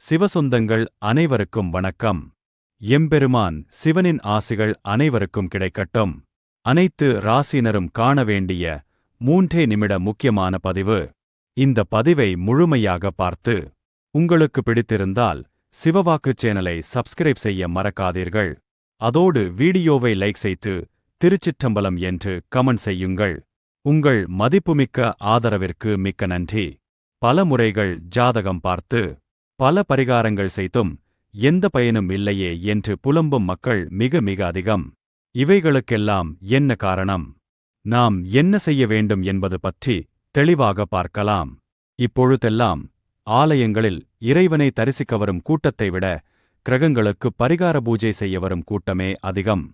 சிவசொந்தங்கள் அனைவருக்கும் வணக்கம். எம்பெருமான் சிவனின் ஆசிகள் அனைவருக்கும் கிடைக்கட்டும். அனைத்து ராசினரும் காண வேண்டிய மூன்றே நிமிட முக்கியமான பதிவு. இந்த பதிவை முழுமையாக பார்த்து உங்களுக்கு பிடித்திருந்தால் சிவவாக்கு சேனலை சப்ஸ்கிரைப் செய்ய மறக்காதீர்கள். அதோடு வீடியோவை லைக் செய்து திருச்சிற்றம்பலம் என்று கமெண்ட் செய்யுங்கள். உங்கள் மதிப்புமிக்க ஆதரவிற்கு மிக்க நன்றி. பல முறைகள் ஜாதகம் பார்த்து பல பரிகாரங்கள் செய்தும் எந்த பயனும் இல்லையே என்று புலம்பும் மக்கள் மிக மிக அதிகம். இவைகளுக்கெல்லாம் என்ன காரணம்? நாம் என்ன செய்ய வேண்டும் என்பது பற்றி தெளிவாக பார்க்கலாம். இப்பொழுதெல்லாம் ஆலயங்களில் இறைவனை தரிசிக்க வரும் கூட்டத்தை விட கிரகங்களுக்கு பரிகார பூஜை செய்ய வரும் கூட்டமே அதிகம்.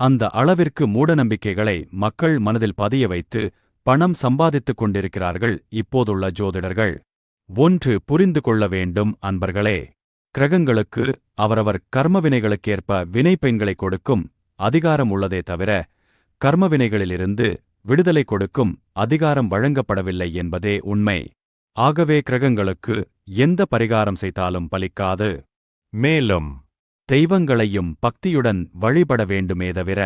அந்த அளவிற்கு மூடநம்பிக்கைகளை மக்கள் மனதில் பதிய வைத்து பணம் சம்பாதித்துக் கொண்டிருக்கிறார்கள் இப்போதுள்ள ஜோதிடர்கள். ஒன்று புரிந்து கொள்ள வேண்டும் அன்பர்களே. கிரகங்களுக்கு அவரவர் கர்மவினைகளுக்கேற்ப வினைப்பெண்களை கொடுக்கும் அதிகாரம் உள்ளதே தவிர கர்மவினைகளிலிருந்து விடுதலை கொடுக்கும் அதிகாரம் வழங்கப்படவில்லை என்பதே உண்மை. ஆகவே கிரகங்களுக்கு எந்த பரிகாரம் செய்தாலும் பலிக்காது. மேலும் தெய்வங்களையும் பக்தியுடன் வழிபட வேண்டுமே தவிர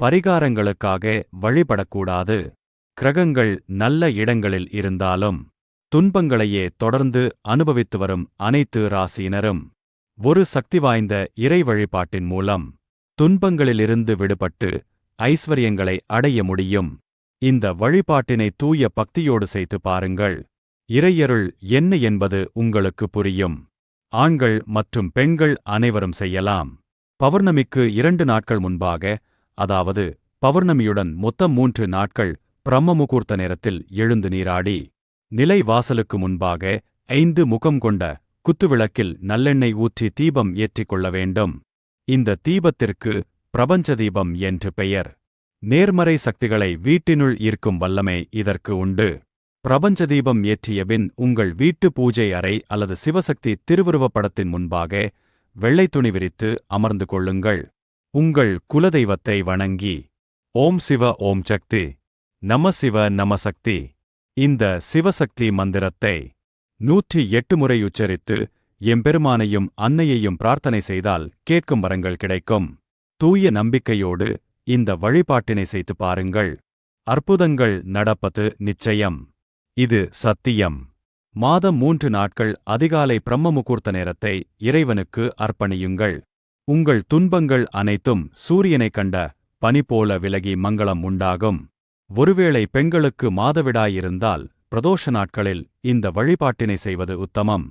பரிகாரங்களுக்காக வழிபடக்கூடாது. கிரகங்கள் நல்ல இடங்களில் இருந்தாலும் துன்பங்களையே தொடர்ந்து அனுபவித்து வரும் அனைத்து ராசியினரும் ஒரு சக்தி வாய்ந்த இறை வழிபாட்டின் மூலம் துன்பங்களிலிருந்து விடுபட்டு ஐஸ்வர்யங்களை அடைய முடியும். இந்த வழிபாட்டினை தூய பக்தியோடு செய்து பாருங்கள். இறையருள் என்ன என்பது உங்களுக்கு புரியும். ஆண்கள் மற்றும் பெண்கள் அனைவரும் செய்யலாம். பௌர்ணமிக்கு இரண்டு நாட்கள் முன்பாக அதாவது பௌர்ணமியுடன் மொத்தம் மூன்று நாட்கள் பிரம்ம முகூர்த்த நேரத்தில் எழுந்து நீராடி நிலை வாசலுக்கு முன்பாக ஐந்து முகம் கொண்ட குத்துவிளக்கில் நல்லெண்ணெய் ஊற்றி தீபம் ஏற்றிக் கொள்ள வேண்டும். இந்த தீபத்திற்கு பிரபஞ்ச தீபம் என்று பெயர். நேர்மறை சக்திகளை வீட்டினுள் ஈர்க்கும் வல்லமை இதற்கு உண்டு. பிரபஞ்ச தீபம் ஏற்றியபின் உங்கள் வீட்டு பூஜை அறை அல்லது சிவசக்தி திருவுருவப்படத்தின் முன்பாக வெள்ளை துணி விரித்து அமர்ந்து கொள்ளுங்கள். உங்கள் குலதெய்வத்தை வணங்கி. ஓம் சிவ ஓம் சக்தி. நம சிவ நம சக்தி. இந்த சிவசக்தி மந்திரத்தை நூற்றி எட்டு முறை உச்சரித்து எம்பெருமானையும் அன்னையையும் பிரார்த்தனை செய்தால் கேட்கும் வரங்கள் கிடைக்கும். தூய நம்பிக்கையோடு இந்த வழிபாட்டினை செய்து பாருங்கள். அற்புதங்கள் நடப்பது நிச்சயம். இது சத்தியம். மாதம் மூன்று நாட்கள் அதிகாலை பிரம்ம முகூர்த்த நேரத்தை இறைவனுக்கு அர்ப்பணியுங்கள். உங்கள் துன்பங்கள் அனைத்தும் சூரியனைக் கண்ட பனி போல விலகி மங்களம் உண்டாகும். ஒருவேளை பெண்களுக்கு மாதவிடாயிருந்தால் பிரதோஷ நாட்களில் இந்த வழிபாட்டினை செய்வது உத்தமம்.